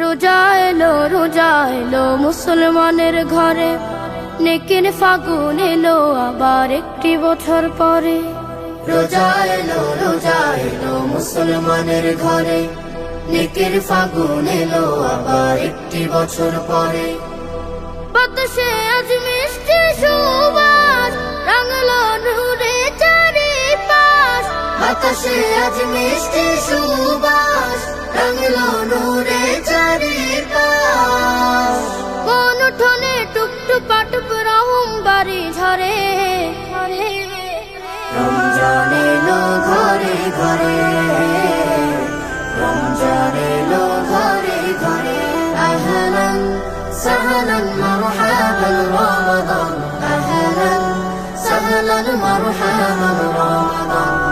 রোজা এলো রোজা এলো মুসলমানের ঘরে। নেকির ফাগুন এলো আবার একটি বছর পরে। রোজা এলো রোজা এলো মুসলমানের ঘরে। নেকের ফাগুন এলো আবার একটি বছর পরে। বাতাসে আজ মিষ্টি সুবাস, রাঙলো নূরে চারিপাশ। বাতাসে আজ মিষ্টি সুবাস রঙলো নূরে চারিপাশ কোন উঠোনে টুকটুক পাটুক রহম বাড়ি ঝরে ঝরে রমজান এলো ঘরে ঘরে রমজান এলো ঘরে ঘরে। আহলান সাহলান মারহাবান রমাদান আহলান সাহলান মারহাবান রমাদান।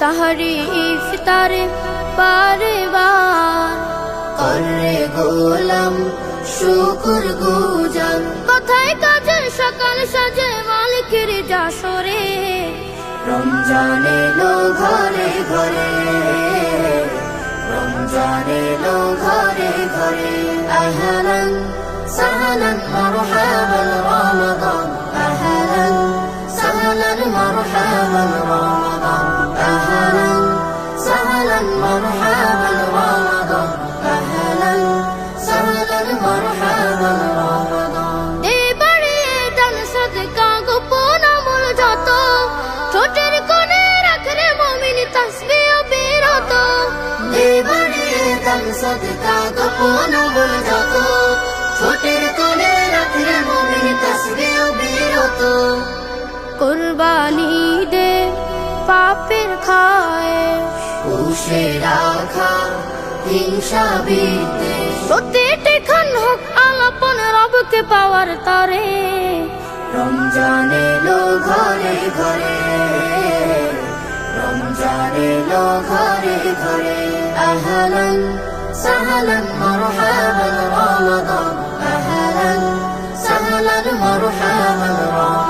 সাহারি ইফতারে বারে বার করে গোলাম শুকুর গুজান কথায় কাজে সকাল সাজে মালিকের যাসরে রমজান এলো ঘরে ঘরে। রমজান এলো ঘরে ঘরে। আহলান সাহলান মারহাবান রমাদান। আহলান সাহলান মারহাবান রমাদান। মারহাবান রমাদান আহলান সাহলান মারহাবান রমাদান এবারে দান সদকা গোপন আমল যত। ছোটের কোণে রাখলে মমিন তসবি ও বিরত। এবারে দান সদকা গোপন বল যত। ছোটের কোলে রাখলে মুমিন তসবিহ বিরত। কোরবানি দে পাপের খায় উষে রাখা হিংসা বিদ্বেষ। প্রতিটি খান হোক আলাপন রবকে পাওয়ার তরে। রমজান এলো ঘরে ঘরে রমজান এলো ঘরে ঘরে। আহলান সাহলান মারহাবান রমাদান আহলান সাহলান মারহাবান রমাদান।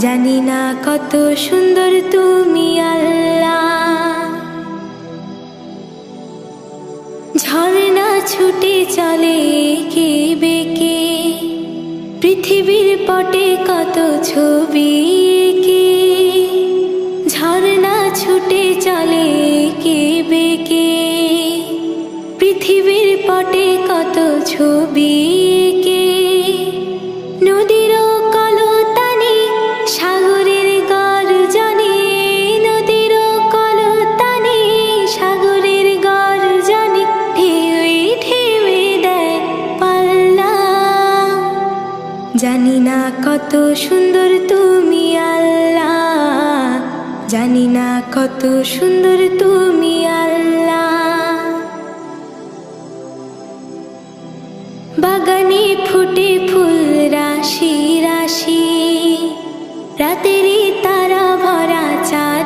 জানি না কত সুন্দর তুমি আল্লাহ। ঝর্ণা ছুটে চলে কে বেকে পৃথিবীর পটে কত ছবি কে ঝর্ণা ছুটে চলে কে বেকে পৃথিবীর পটে কত ছবি সুন্দর তুমি আল্লাহ। জানি না কত সুন্দর তুমি আল্লাহ। বাগানে ফুটে ফুল, রাশি রাশি। রাতেরই তারা ভরা চার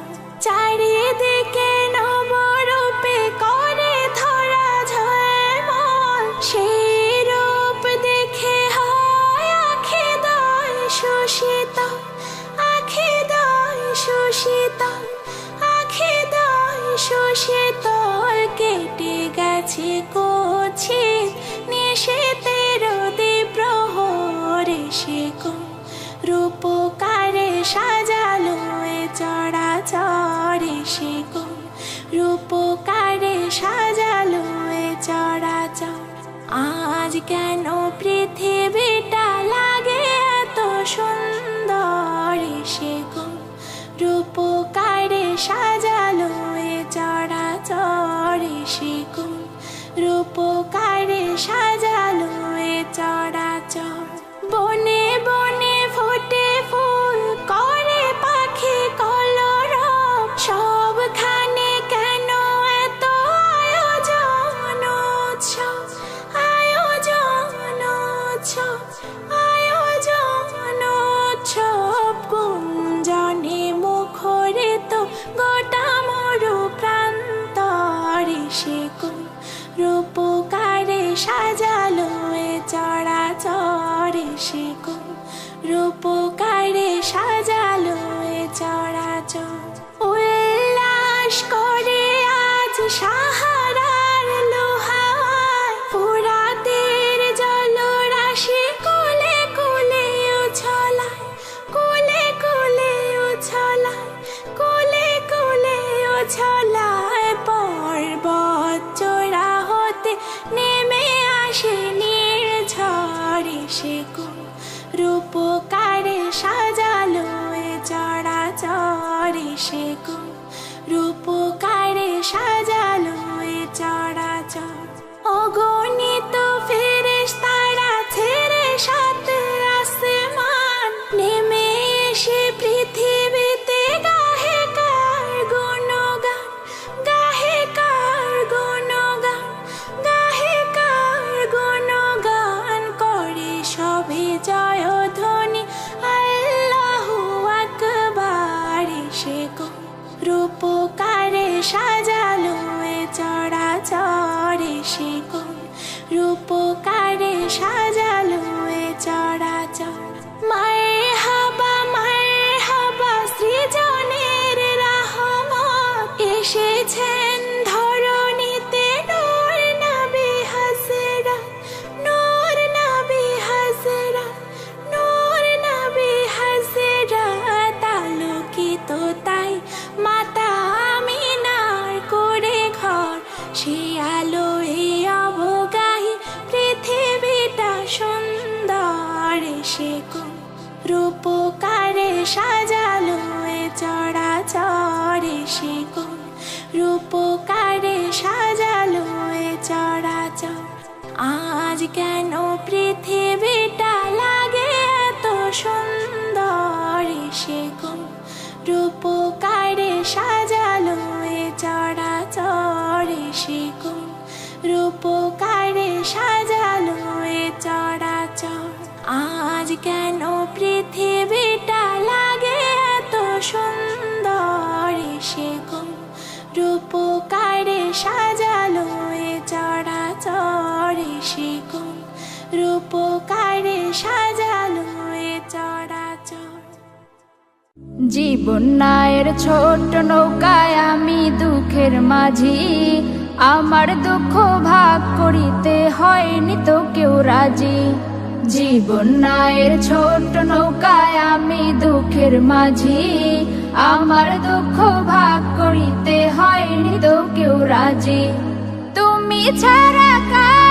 কেন পৃথিবীটা সাজালো এ চড়াচরে সে কোন রূপকারে সাজালো এ চরাচর আজ কেন পৃথিবীটা লাগে এত সুন্দর সে কোন রূপকারে সাজালো এ চরাচরে সে কোন রূপকারে সাজালো এ চরাচর আজ কেন রূপকারে এ চরাচর। জীবন নায়ের ছোট নৌকায় আমি দুঃখের মাঝি। আমার দুঃখ ভাগ করিতে হয়নি তো কেউ রাজি। জীবন নায়ের ছোট নৌকায় আমি দুঃখের মাঝি। আমার দুঃখ ভাগ করিতে হয়নি তো কেউ রাজি। তুমি ছাড়া কার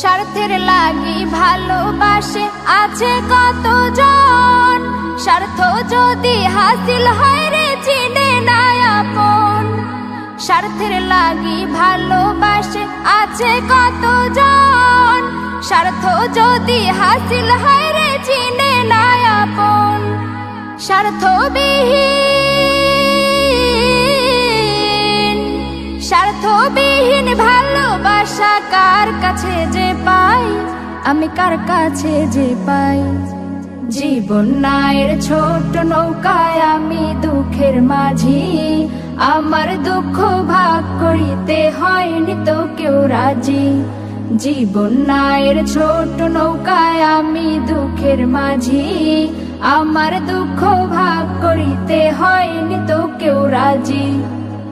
স্বার্থের লাগি ভালোবাসে আছে কত জন স্বার্থ যদি হাসিল হয় রে চিনে না আপন। স্বার্থের লাগি ভালোবাসে আছে কত জন স্বার্থ যদি হাসিল হয় রে চিনে না আপন। স্বার্থবিহীন স্বার্থবিহীন ভালোবাসা কার কাছে যে পাই? আমি কার কাছে যে পাই? জীবন নায়ের ছোট নৌকায় আমি দুঃখের মাঝি। আমার দুঃখ ভাগ করিতে হয়নি তো কেউ রাজি। জীবন নায়ের ছোট নৌকায় আমি দুঃখের মাঝি। আমার দুঃখ ভাগ করিতে হয়নি তো কেউ রাজি।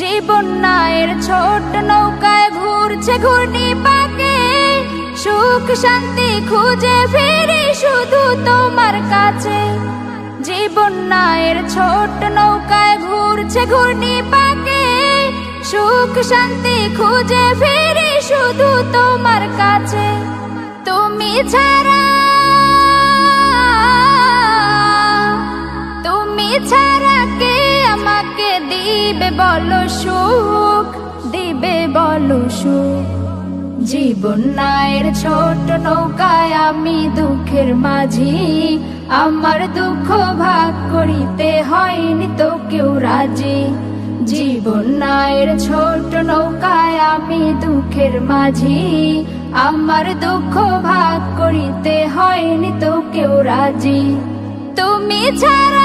জীবন নায়ের ছোট নৌকায় ঘুরছে ঘূর্ণি পাকে। সুখ শান্তি খুঁজে ফিরি শুধু তোমার কাছে। জীবন নায়ের ছোট নৌকায় ঘুরছে ঘূর্ণি পাকে। সুখ শান্তি খুঁজে ফিরি শুধু তোমার কাছে। তুমি ছাড়া তুমি ছাড়া আমাকে দিবে বলো সুখ, দিবে বলো সুখ। জীবন নায়ের ছোট নৌকায় আমি দুঃখের মাঝি। আমার দুঃখ ভাগ করিতে হয়নি তো কেউ রাজি। জীবন নায়ের ছোট নৌকায় আমি দুঃখের মাঝি। আমার দুঃখ ভাগ করিতে হয়নি তো কেউ রাজি। তুমি ছাড়া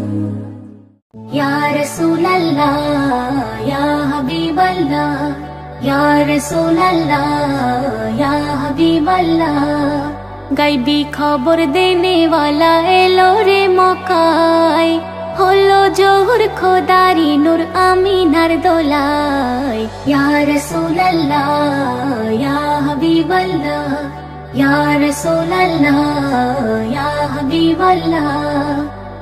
या रसूल अल्लाह या हबीब अल्लाह या रसूल अल्लाह या हबीब अल्लाह গাইবি খবর দেনে वाला এলো রে মকায় হলো জোহর খোদারি নূর আমিনার দোলায় या रसूल अल्लाह या हबीब अल्लाह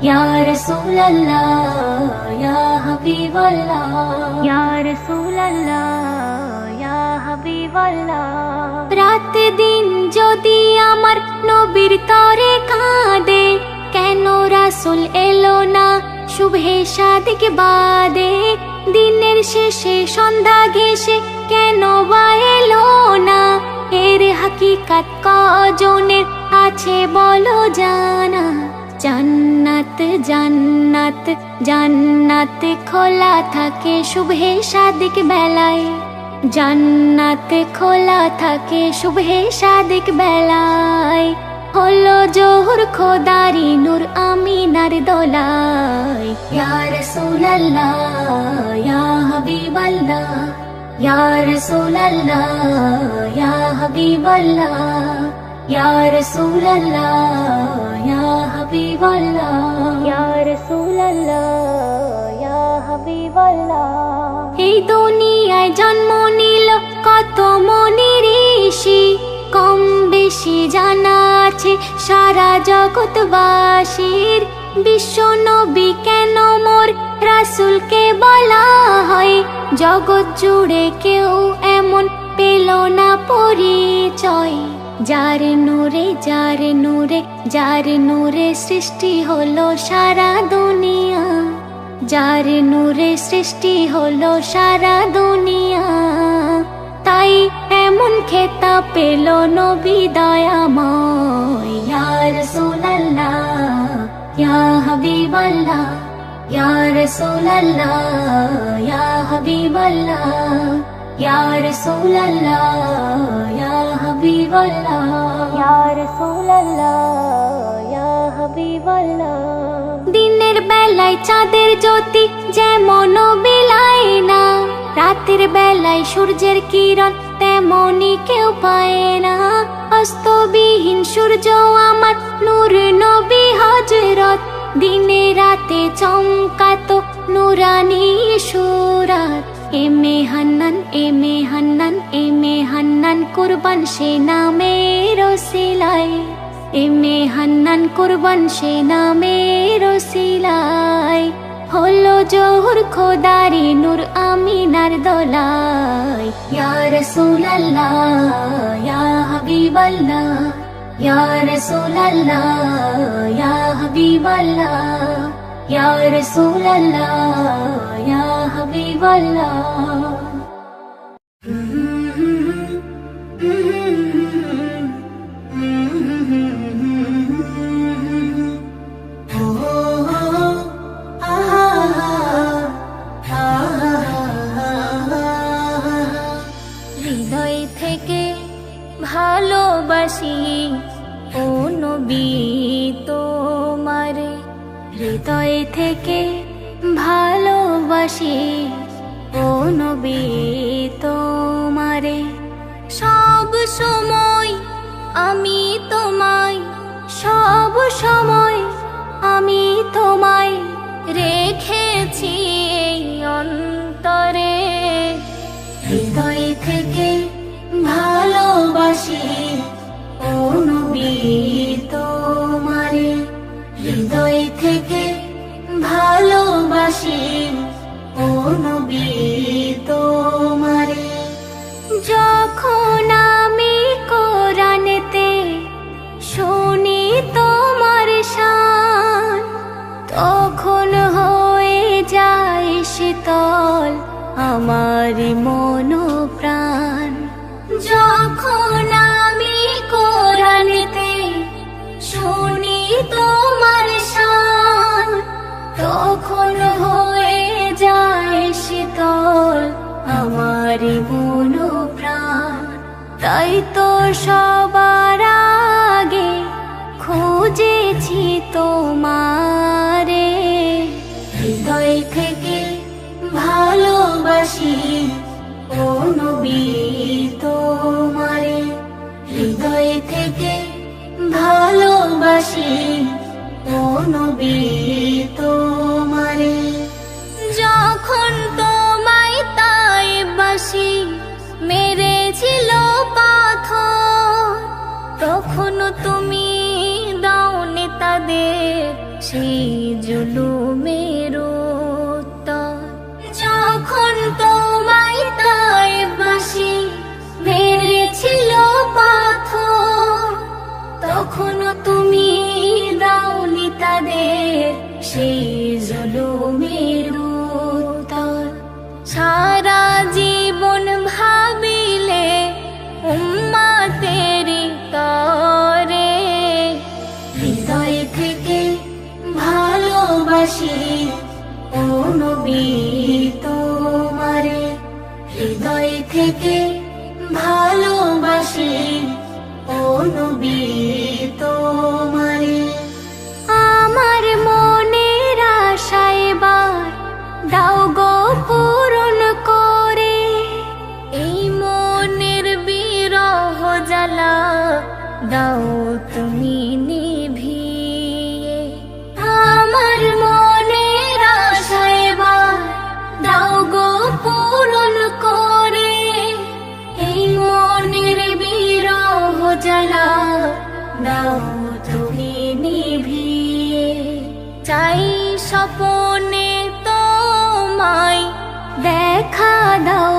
या रसूल अल्लाह या हबीब अल्लाह या रसूल अल्लाह या हबीब अल्लाह ইয়া রাসূলুল্লাহ ইয়া হাবিবাল্লাহ রাত দিন যদি আমার নবীর তরে কাঁদে কেন রাসুল এলো না শুভে সাদিক বাদে দিনের শেষে সন্ধ্যা ঘেসে কেন বা এলো না এর হাকিকাত কজনের আছে বলো জানা জান্নাত জান্নাত জান্নাত খোলা থাকে শুভে সাদিক বেলায়। জান্নাত খোলা থাকে শুভে সাদিক বেলায়। হলো জোহর খোদারি নূর আমিনার দোলায়। ইয়া রাসূলুল্লাহ, ইয়া হাবিবাল্লাহ, ইয়া রাসূলুল্লাহ, ইয়া হাবিবাল্লাহ। ইয়া রাসূলুল্লাহ ইয়া হাবিবাল্লাহ ইয়া রাসূলুল্লাহ ইয়া হাবিবাল্লাহ এই দুনিয়ায় জন্ম নিল কত মনি ঋষি। কম বেশি জানা আছে সারা জগৎবাসীর। বিশ্ব নবী কেন মোর রাসুলকে বলা হয়? জগৎ জুড়ে কেউ এমন পেল না পরিচয় যার নূরে যার নূরে যার নূরে সৃষ্টি হলো সারা দুনিয়া। যার নূরে সৃষ্টি হলো সারা দুনিয়া। তাই এমন খেতা পেল নবী দয়াময়। ইয়া রাসূলুল্লাহ ইয়া হাবিবাল্লাহ ইয়া রাসূলুল্লাহ ইয়া হাবিবাল্লাহ। ইয়া রাসূলুল্লাহ ইয়া হাবিবাল্লাহ ইয়া রাসূলুল্লাহ ইয়া হাবিবাল্লাহ দিনের বেলায় চাঁদের জ্যোতি যেমন বিলায় না রাতের বেলায় সূর্যের কিরণ তেমনই কেউ পায় না। অস্তবিহীন সূর্য আমার নূর নবী হজরত দিনে রাতে চমকাতো নুরানি সুরাত। এমে হান্নান এমে হান্নান এমে হান্নান, কুরবান সে নামের সিলায় এমে হান্নান, কুরবান সে নামের সিলায় হলো জোহর খোদারি নূর আমিনার দোলায়। ইয়া রাসূলুল্লাহ, ইয়া হাবিবাল্লাহ, ইয়া রাসূলুল্লাহ, ইয়া হাবিবাল্লাহ। ইয়া রাসূলুল্লাহ ইয়া হাবিবাল্লাহ হৃদয় আমার মন প্রাণ যখন আমি কোরআনেতে শুনি তোমার শান, তখন হয়ে যায় শীতল আমার মন প্রাণ তাই তো সবার আগে খুঁজেছি তোমারে ভালোবাসি তুমি নিভিয়ে চাই স্বপনে তোমায় দেখা দাও।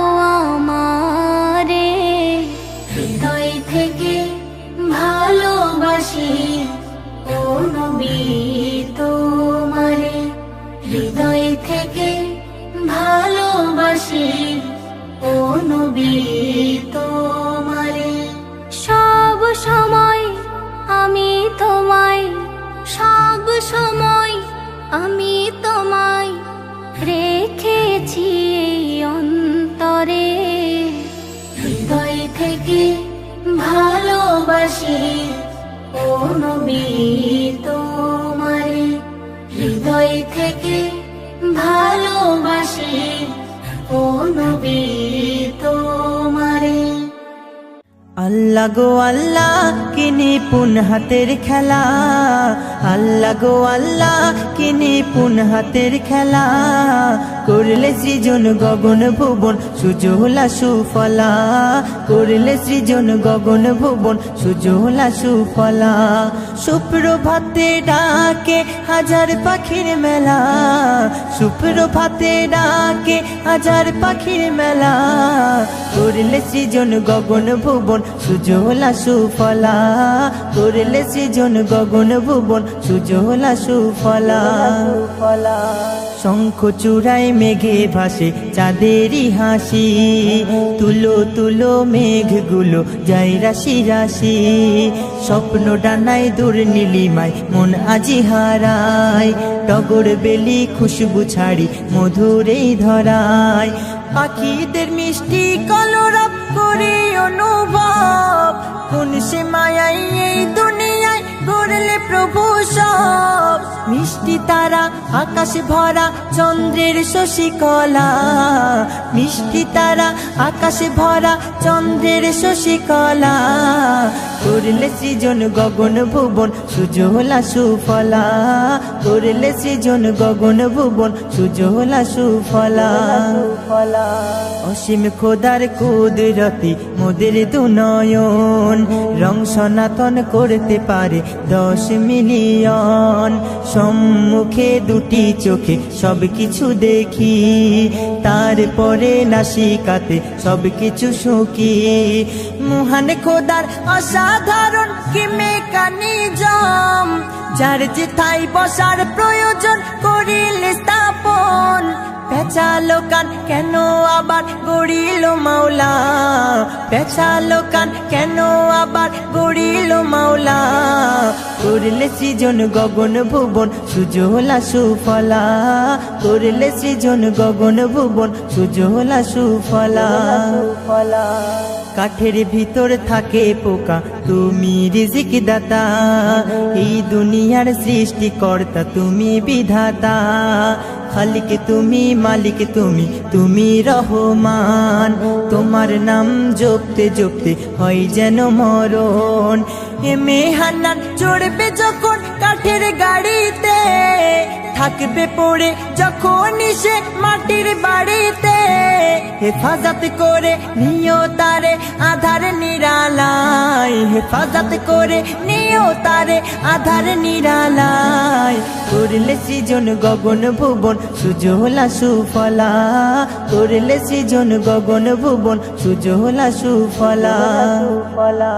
থেকে ভালোবাসি ও নবী তোমারে আল্লাহ গো আল্লাহ কিনি পুন হাতের খেলা। আল্লাহ গো আল্লাহ কিনি পুন হাতের খেলা। করলে সৃজন গগন ভুবন সুজলা সুফলা। করলে সৃজন গগন ভুবন সুজলা সুফলা। সুপ্রভাতে ডাকে হাজার পাখির মেলা। সুপ্রভাতে ডাকে হাজার পাখির মেলা। করলে সৃজন গগন ভুবন সুজলা সুফলা। করলে সৃজন গগন ভুবন সুজলা সুফলা। শঙ্খ চূড়ায় মেঘে ভাসে চাঁদেরই হাসি। তুলো তুলো মেঘগুলো যাই রাশি রাশি। স্বপ্ন ডানায় দূর নীলিমায় মন আজি হারায়। টগর বেলি খুশবু ছাড়ি মধুরেই ধরায়। পাখিদের মিষ্টি কলরব করে অনুভব। কোন সে মায়াই এই দুনিয়ায় গড়লে প্রভু সব। মিষ্টি তারা, আকাশ ভরা, চন্দ্রের শশিকলা। মিষ্টি তারা, আকাশ ভরা, চন্দ্রের শশিকলা। করলে সৃজন গগন ভুবন সুজলা সুফলা। করলে সৃজন গগন ভুবন সুজলা সুফলা। অসীম খোদার কুদরতি, মোদের দুনয়ন। রং সনাতন করতে পারে দশ মিলিয়ন। সম্মুখে দুটি চোখে সব কিছু দেখি। তারপরে নাসিকাতে সব কিছু সুখী। মহান খোদার অসাধারণ কি মেকানিজম? যার যেথায় বসার প্রয়োজন করিলে স্থাপন। পেঁচালো কান কেন আবার গড়িল মাওলা? পেঁচালো কান কেন আবার গড়িল মাওলা? করলে সৃজন গগন ভুবন সুজলা সুফলা। করলে সৃজন গগন ভুবন সুজলা সুফলা। সুফলা কাঠের ভিতর থাকে পোকা, তুমি রিজিক দাতা এই দুনিয়ার সৃষ্টিকর্তা, তুমি বিধাতা। খালিক তুমি, মালিক তুমি তুমি রহমান। তোমার নাম জপতে জপতে হয় যেন মরণ। এ মেহান্নান চড়বে যখন কাঠের গাড়িতে থাকবে পড়ে যখন সে মাটির বাড়িতে হেফাজত করে, নিও তারে আধার নিরালায়। হেফাজত করে, নিও তারে আধার নিরালায়। করলে সৃজন গগন ভুবন সুজলা সুফলা। করলে সৃজন গগন ভুবন সুজলা সুফলা সুফলা।